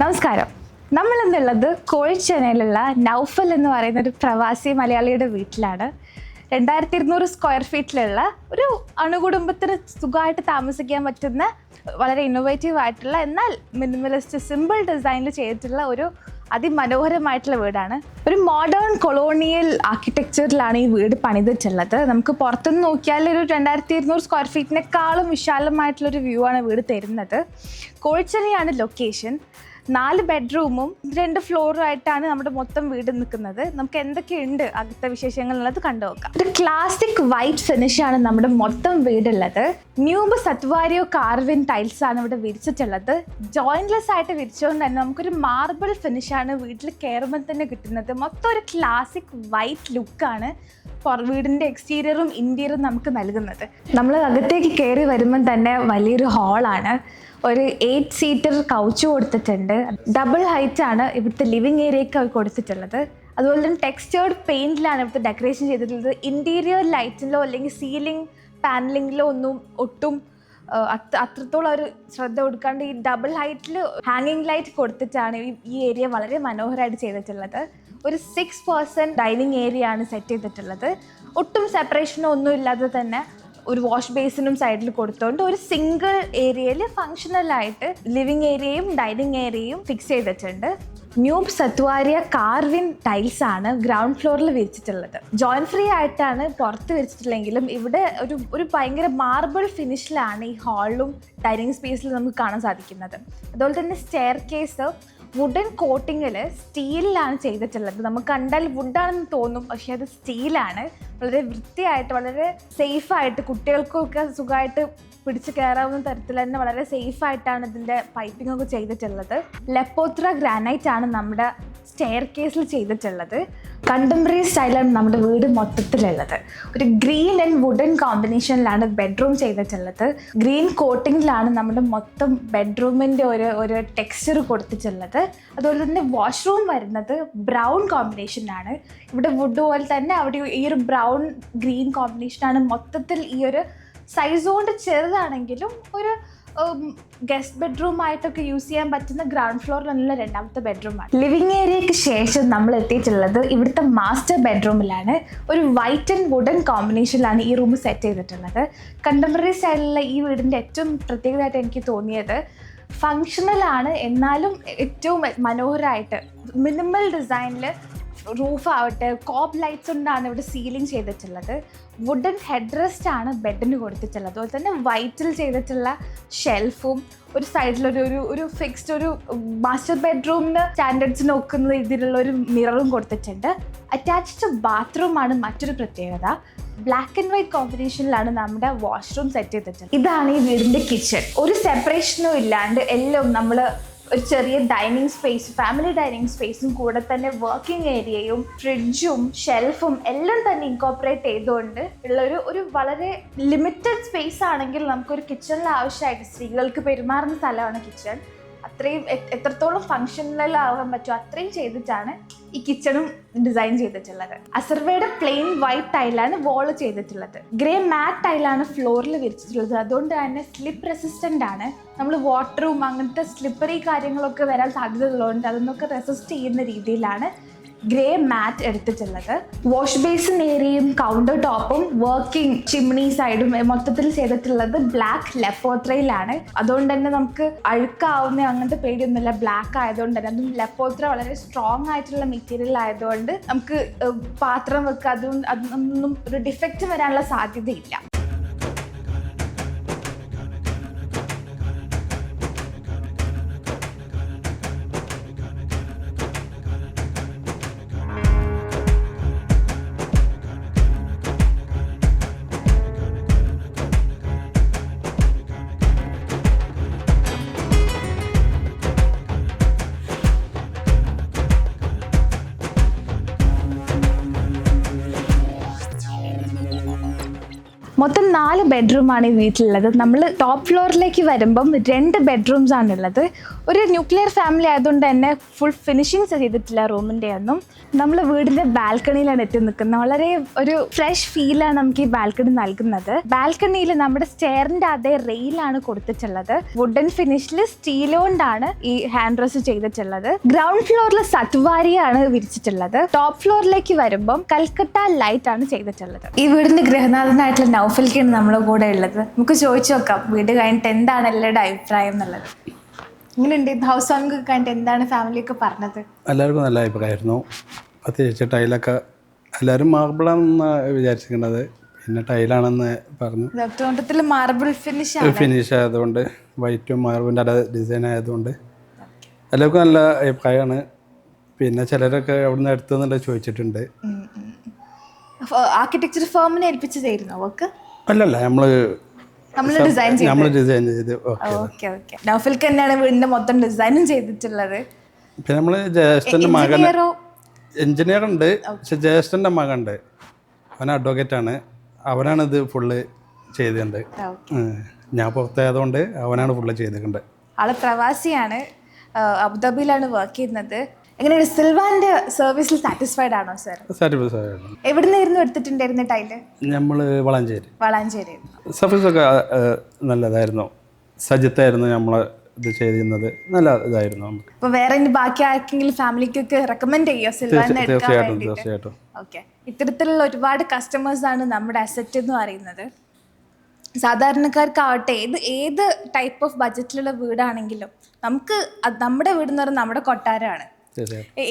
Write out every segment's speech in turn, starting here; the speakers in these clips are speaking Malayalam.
നമസ്കാരം. നമ്മൾ ഇന്നുള്ളത് കോഴിച്ചെന്നൈയിലുള്ള നൗഫൽ എന്ന് പറയുന്ന ഒരു പ്രവാസി മലയാളിയുടെ വീട്ടിലാണ്. രണ്ടായിരത്തി ഇരുന്നൂറ് സ്ക്വയർ ഫീറ്റിലുള്ള ഒരു അണുകുടുംബത്തിന് സുഖമായിട്ട് താമസിക്കാൻ പറ്റുന്ന വളരെ ഇന്നോവേറ്റീവ് ആയിട്ടുള്ള എന്നാൽ മിനിമലിസ്റ്റ് സിമ്പിൾ ഡിസൈനിൽ ചെയ്തിട്ടുള്ള ഒരു അതിമനോഹരമായിട്ടുള്ള വീടാണ്. ഒരു മോഡേൺ കൊളോണിയൽ ആർക്കിടെക്ചറിലാണ് ഈ വീട് പണിതിട്ടുള്ളത്. നമുക്ക് പുറത്തുനിന്ന് നോക്കിയാൽ ഒരു രണ്ടായിരത്തി ഇരുന്നൂറ് സ്ക്വയർ ഫീറ്റിനേക്കാളും വിശാലമായിട്ടുള്ളൊരു വ്യൂ ആണ് വീട് തരുന്നത്. കോഴിച്ചെറിയാണ് ലൊക്കേഷൻ നാല് ബെഡ്റൂമും രണ്ട് ഫ്ലോറും ആയിട്ടാണ് നമ്മുടെ മൊത്തം വീട് നിൽക്കുന്നത്. നമുക്ക് എന്തൊക്കെയുണ്ട് അകത്തെ വിശേഷങ്ങൾ എന്നുള്ളത് കണ്ടുനോക്കാം ഒരു ക്ലാസിക് വൈറ്റ് ഫിനിഷ് ആണ് നമ്മുടെ മൊത്തം വീടുള്ളത്. ന്യൂബ് സത്വാരിയോ കാർവിൻ ടൈൽസ് ആണ് ഇവിടെ വിരിച്ചിട്ടുള്ളത്. ജോയിൻലെസ് ആയിട്ട് വിരിച്ചുകൊണ്ട് തന്നെ നമുക്കൊരു മാർബിൾ ഫിനിഷ് ആണ് വീട്ടിൽ കയറുമ്പോൾ തന്നെ കിട്ടുന്നത്. മൊത്തം ഒരു ക്ലാസിക് വൈറ്റ് ലുക്കാണ് വീടിന്റെ എക്സ്റ്റീരിയറും ഇന്റീരിയറും നമുക്ക് നൽകുന്നത്. നമ്മൾ അകത്തേക്ക് കയറി വരുമ്പം തന്നെ വലിയൊരു ഹാളാണ് ഒരു എയ്റ്റ് സീറ്റർ കൗച്ച് കൊടുത്തിട്ടുണ്ട്. ഡബിൾ ഹൈറ്റ് ആണ് ഇവിടുത്തെ ലിവിങ് ഏരിയയ്ക്ക് കൊടുത്തിട്ടുള്ളത്. അതുപോലെ തന്നെ ടെക്സ്റ്റേർഡ് പെയിന്റിലാണ് ഇവിടുത്തെ ഡെക്കറേഷൻ ചെയ്തിട്ടുള്ളത്. ഇന്റീരിയർ ലൈറ്റിലോ അല്ലെങ്കിൽ സീലിംഗ് പാനലിങ്ങിലോ ഒന്നും ഒട്ടും അത്രത്തോളം ഒരു ശ്രദ്ധ കൊടുക്കാണ്ട് ഈ ഡബിൾ ഹൈറ്റിൽ ഹാങ്ങിങ് ലൈറ്റ് കൊടുത്തിട്ടാണ് ഈ ഏരിയ വളരെ മനോഹരമായിട്ട് ചെയ്തിട്ടുള്ളത്. ഒരു സിക്സ് പേഴ്സൺ ഡൈനിങ് ഏരിയ ആണ് സെറ്റ് ചെയ്തിട്ടുള്ളത്. ഒട്ടും സെപ്പറേഷനോ ഒന്നും ഇല്ലാതെ തന്നെ ഒരു വാഷ് ബേസിനും സൈഡിൽ കൊടുത്തുകൊണ്ട് ഒരു സിംഗിൾ ഏരിയയിൽ ഫങ്ഷണലായിട്ട് ലിവിങ് ഏരിയയും ഡൈനിങ് ഏരിയയും ഫിക്സ് ചെയ്തിട്ടുണ്ട്. ന്യൂബ് സത്വാരിയ കാർവിൻ ടൈൽസ് ആണ് ഗ്രൗണ്ട് ഫ്ലോറിൽ വിരിച്ചിട്ടുള്ളത്. ജോയിൻ ഫ്രീ ആയിട്ടാണ് പുറത്ത് വിരിച്ചിട്ടില്ലെങ്കിലും ഇവിടെ ഒരു ഒരു ഭയങ്കര മാർബിൾ ഫിനിഷിലാണ് ഈ ഹാളും ഡൈനിങ് സ്പേസിലും നമുക്ക് കാണാൻ സാധിക്കുന്നത്. അതുപോലെ തന്നെ സ്റ്റെയർ കേസ് വുഡൻ കോട്ടിങ്ങിൽ സ്റ്റീലിലാണ് ചെയ്തിട്ടുള്ളത്. നമുക്ക് കണ്ടാൽ വുഡാണെന്ന് തോന്നും പക്ഷേ അത് സ്റ്റീലാണ്. വളരെ വൃത്തിയായിട്ട് വളരെ സേഫായിട്ട് കുട്ടികൾക്കൊക്കെ സുഖമായിട്ട് പിടിച്ച് കയറാവുന്ന തരത്തിൽ തന്നെ വളരെ സേഫായിട്ടാണ് ഇതിന്റെ പൈപ്പിംഗ് ഒക്കെ ചെയ്തിട്ടുള്ളത്. ലെപ്പോത്ര ഗ്രാനൈറ്റ് ആണ് നമ്മുടെ സ്റ്റെയർ കേസിൽ ചെയ്തിട്ടുള്ളത്. കണ്ടംപററി സ്റ്റൈലാണ് നമ്മുടെ വീട് മൊത്തത്തിലുള്ളത്. ഒരു ഗ്രീൻ ആൻഡ് വുഡൻ കോമ്പിനേഷനിലാണ് ബെഡ്റൂം ചെയ്തിട്ടുള്ളത്. ഗ്രീൻ കോട്ടിങ്ങിലാണ് നമ്മുടെ മൊത്തം ബെഡ്റൂമിന്റെ ഒരു ഒരു ടെക്സ്ചർ കൊടുത്തിട്ടുള്ളത്. അതുപോലെ തന്നെ വാഷ്റൂം വരുന്നത് ബ്രൗൺ കോമ്പിനേഷനാണ് ഇവിടെ വുഡ് പോലെ തന്നെ അവിടെ ഈ ഒരു ബ്രൗൺ ഗ്രീൻ കോമ്പിനേഷനാണ് മൊത്തത്തിൽ ഈ ഒരു സൈസ് കൊണ്ട് ചെറുതാണെങ്കിലും ഒരു ഗസ്റ്റ് ബെഡ്റൂം ആയിട്ടൊക്കെ യൂസ് ചെയ്യാൻ പറ്റുന്ന ഗ്രൗണ്ട് ഫ്ലോറിലുള്ള രണ്ടാമത്തെ ബെഡ്റൂം ആണ്. ലിവിങ് ഏരിയയ്ക്ക് ശേഷം നമ്മൾ എത്തിയിട്ടുള്ളത് ഇവിടുത്തെ മാസ്റ്റർ ബെഡ്റൂമിലാണ് ഒരു വൈറ്റ് ആൻഡ് വുഡൻ കോമ്പിനേഷനിലാണ് ഈ റൂം സെറ്റ് ചെയ്തിട്ടുള്ളത്. കണ്ടംപററി സ്റ്റൈലിലുള്ള ഈ വീടിന്റെ ഏറ്റവും പ്രത്യേകതയായിട്ട് എനിക്ക് തോന്നിയത് ഫങ്ഷണലാണ് എന്നാലും ഏറ്റവും മനോഹരമായിട്ട് മിനിമൽ ഡിസൈനിൽ റൂഫ് ആവട്ടെ കോപ്പ് ലൈറ്റ്സ് കൊണ്ടാണ് ഇവിടെ സീലിംഗ് ചെയ്തിട്ടുള്ളത്. വുഡൻ ഹെഡ് റെസ്റ്റ് ആണ് ബെഡിന് കൊടുത്തിട്ടുള്ളത്. അതുപോലെ തന്നെ വൈറ്റിൽ ചെയ്തിട്ടുള്ള ഷെൽഫും ഒരു സൈഡിലൊരു ഒരു ഒരു ഫിക്സ്ഡ് ഒരു മാസ്റ്റർ ബെഡ്റൂമിന് സ്റ്റാൻഡേർഡ്സ് നോക്കുന്ന രീതിയിലുള്ള ഒരു മിററും കൊടുത്തിട്ടുണ്ട്. അറ്റാച്ച്ഡ് ബാത്റൂമാണ് മറ്റൊരു പ്രത്യേകത. ബ്ലാക്ക് ആൻഡ് വൈറ്റ് കോമ്പിനേഷനിലാണ് നമ്മുടെ വാഷ്റൂം സെറ്റ് ചെയ്തിട്ടുള്ളത്. ഇതാണ് ഈ വീടിന്റെ കിച്ചൺ ഒരു സെപ്പറേഷനും ഇല്ലാണ്ട് എല്ലാം നമ്മൾ ഒരു ചെറിയ ഡൈനിങ് സ്പേസ് ഫാമിലി ഡൈനിങ് സ്പേസും കൂടെ തന്നെ വർക്കിംഗ് ഏരിയയും ഫ്രിഡ്ജും ഷെൽഫും എല്ലാം തന്നെ ഇൻകോപ്പറേറ്റ് ചെയ്തുകൊണ്ട് ഉള്ള ഒരു ഒരു വളരെ ലിമിറ്റഡ് സ്പേസ് ആണെങ്കിൽ നമുക്കൊരു കിച്ചണിൽ ആവശ്യമായിട്ട് സ്ത്രീകൾക്ക് പെരുമാറുന്ന സ്ഥലമാണ് കിച്ചൺ അത്രയും എത്രത്തോളം ഫങ്ഷണൽ ആവാൻ പറ്റുമോ അത്രയും ചെയ്തിട്ടാണ് ഈ കിച്ചണും ഡിസൈൻ ചെയ്തിട്ടുള്ളത്. അസർവയുടെ പ്ലെയിൻ വൈറ്റ് ടൈലാണ് വാൾ ചെയ്തിട്ടുള്ളത്. ഗ്രേ മാറ്റ് ടൈലാണ് ഫ്ലോറിൽ വിരിച്ചിട്ടുള്ളത്. അതുകൊണ്ട് തന്നെ സ്ലിപ്പ് റെസിസ്റ്റന്റ് ആണ്. നമ്മൾ വാട്ടറും അങ്ങനത്തെ സ്ലിപ്പറി കാര്യങ്ങളൊക്കെ വരാൻ സാധ്യത ഉള്ളതുകൊണ്ട് അതൊന്നൊക്കെ റെസിസ്റ്റ് ചെയ്യുന്ന രീതിയിലാണ് ഗ്രേ മാറ്റ് എടുത്തിട്ടുള്ളത്. വാഷ് ബേസിൻ ഏരിയയും കൗണ്ടർ ടോപ്പും വർക്കിംഗ് ചിമ്മിണി സൈഡും മൊത്തത്തിൽ ചെയ്തിട്ടുള്ളത് ബ്ലാക്ക് ലെപ്പോത്രയിലാണ് അതുകൊണ്ട് തന്നെ നമുക്ക് അഴുക്കാവുന്ന അങ്ങനത്തെ പേടിയൊന്നുമില്ല. ബ്ലാക്ക് ആയതുകൊണ്ട് തന്നെ. അതും ലെപ്പോത്ര വളരെ സ്ട്രോങ് ആയിട്ടുള്ള മെറ്റീരിയൽ ആയതുകൊണ്ട് നമുക്ക് പാത്രം വെക്കുക അതും അതൊന്നും ഒരു ഡിഫക്റ്റ് വരാനുള്ള സാധ്യതയില്ല. മൊത്തം നാല് ബെഡ്റൂമാണ് ഈ വീട്ടിലുള്ളത്. നമ്മൾ ടോപ്പ് ഫ്ലോറിലേക്ക് വരുമ്പം രണ്ട് ബെഡ്റൂംസ് ആണുള്ളത്. ഒരു ന്യൂക്ലിയർ ഫാമിലി ആയതുകൊണ്ട് തന്നെ ഫുൾ ഫിനിഷിങ്സ് ചെയ്തിട്ടില്ല റൂമിന്റെ ഒന്നും. നമ്മൾ വീടിന്റെ ബാൽക്കണിയിലാണ് എത്തി നിൽക്കുന്നത്. വളരെ ഒരു ഫ്രഷ് ഫീലാണ് നമുക്ക് ഈ ബാൽക്കണി നൽകുന്നത്. ബാൽക്കണിയിൽ നമ്മുടെ സ്റ്റെയറിന്റെ അതേ റെയിലാണ് കൊടുത്തിട്ടുള്ളത്. വുഡൻ ഫിനിഷിൽ സ്റ്റീൽ കൊണ്ടാണ് ഈ ഹാൻഡ് റോസ് ചെയ്തിട്ടുള്ളത്. ഗ്രൗണ്ട് ഫ്ലോറിൽ സത്വാരിയാണ് വിരിച്ചിട്ടുള്ളത്. ടോപ്പ് ഫ്ലോറിലേക്ക് വരുമ്പം കൽക്കട്ട ലൈറ്റ് ആണ് ചെയ്തിട്ടുള്ളത്. ഈ വീടിന്റെ ഗൃഹനാഥനായിട്ടുള്ള നൗഫൽക്കാണ് നമ്മുടെ കൂടെ ഉള്ളത്. നമുക്ക് ചോദിച്ചു നോക്കാം. വീട് കഴിഞ്ഞിട്ട് എന്താണ് എല്ലാവരുടെ അഭിപ്രായം എന്നുള്ളത്? ഇങ്ങനെയുണ്ട്. ഹൗസ് വാമിംഗ് എന്താണ് ഫാമിലിയൊക്കെ പറഞ്ഞത്? എല്ലാവർക്കും നല്ല അഭിപ്രായമായിരുന്നു. പ്രത്യേകിച്ച് ടൈലൊക്കെ എല്ലാവരും മാർബിളാണെന്ന് വിചാരിച്ചിരിക്കുന്നത്. പിന്നെ ടൈലാണെന്ന് പറഞ്ഞു. തോട്ടത്തിൽ മാർബിൾ ഫിനിഷ് ഫിനിഷ് ആയതുകൊണ്ട് വൈറ്റും മാർബിളിന്റെ അല്ല ഡിസൈൻ ആയതുകൊണ്ട് എല്ലാവർക്കും നല്ല അഭിപ്രായമാണ്. പിന്നെ ചിലരൊക്കെ അവിടുന്ന് എടുത്തെന്നുള്ള ചോദിച്ചിട്ടുണ്ട്. ആർക്കിടെക്ചർ ഫേമിനെ ഏൽപ്പിച്ചതായിരുന്നു അവർക്ക് അല്ലല്ല നമ്മൾ നമ്മൾ ഡിസൈൻ ചെയ്തു നമ്മൾ ഡിസൈൻ ചെയ്ത്. ഓക്കെ. ഓക്കെ നൗഫൽക്ക് തന്നെയാണ് വീടിന്റെ മൊത്തം ഡിസൈനും ചെയ്തിട്ടുള്ളത്. പിന്നെ നമ്മൾ ജ്യേഷ്ഠന്റെ മകൻ എഞ്ചിനീയർ ഉണ്ട് പക്ഷെ ജ്യേഷ്ഠന്റെ മകനുണ്ട് അവൻ ആണ് അവനാണ് ഇത് ഫുള്ള് ചെയ്തിട്ടുണ്ട്. ഞാൻ പുറത്തായതുകൊണ്ട് അവനാണ് ഫുള്ള് ചെയ്തിട്ടുണ്ട്. ആൾ പ്രവാസിയാണ്. അബുദാബിയിലാണ് വർക്ക് ചെയ്യുന്നത്. എങ്ങനെയാണ് സിൽവാന്റെ സർവീസിൽ സാറ്റിസ്ഫൈഡ് ആണോ സർ സാറ്റിസ്ഫൈഡ് ആണ് എവിടെ നിന്നായിരുന്നു എടുത്തിട്ടുണ്ടായിരുന്ന ടൈൽ നമ്മൾ വളാഞ്ചേരി. വളാഞ്ചേരി. സർവീസൊക്കെ നല്ലതായിരുന്നു. സജിത്തായിരുന്നു നമ്മൾ ഇത് ചെയ്തിരുന്നത്. നല്ല ഇതായിരുന്നു അപ്പൊ വേറെ ഇനി ബാക്കി ആർക്കെങ്കിലും ഫാമിലിക്കൊക്കെ റെക്കമെൻഡ് ചെയ്യോ തീർച്ചയായിട്ടും തീർച്ചയായിട്ടും. ഓക്കെ ഇത്തരത്തിലുള്ള ഒരുപാട് കസ്റ്റമേഴ്സ് ആണ് നമ്മുടെ അസറ്റ് എന്ന് പറയുന്നത്. സാധാരണക്കാർക്കാവട്ടെ ഏത് ഏത് ടൈപ്പ് ഓഫ് ബഡ്ജറ്റിലുള്ള വീടാണെങ്കിലും നമുക്ക് നമ്മുടെ വീട് എന്ന് പറയുന്നത് നമ്മുടെ കൊട്ടാരമാണ്.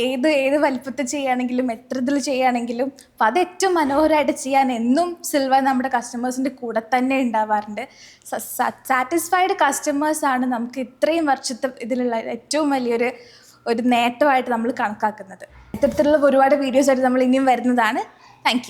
ഏത് ഏത് വലിപ്പത്തിൽ ചെയ്യുകയാണെങ്കിലും എത്ര ഇതിൽ ചെയ്യുകയാണെങ്കിലും അപ്പം അത് ഏറ്റവും മനോഹരമായിട്ട് ചെയ്യാൻ എന്നും സിൽവ നമ്മുടെ കസ്റ്റമേഴ്സിന്റെ കൂടെ തന്നെ ഉണ്ടാവാറുണ്ട്. സാറ്റിസ്ഫൈഡ് കസ്റ്റമേഴ്സാണ് നമുക്ക് ഇത്രയും വർഷത്തെ ഇതിലുള്ള ഏറ്റവും വലിയൊരു ഒരു നേട്ടമായിട്ട് നമ്മൾ കണക്കാക്കുന്നത്. ഇത്തരത്തിലുള്ള ഒരുപാട് വീഡിയോസ് ആയിട്ട് നമ്മൾ ഇനിയും വരുന്നതാണ്. താങ്ക്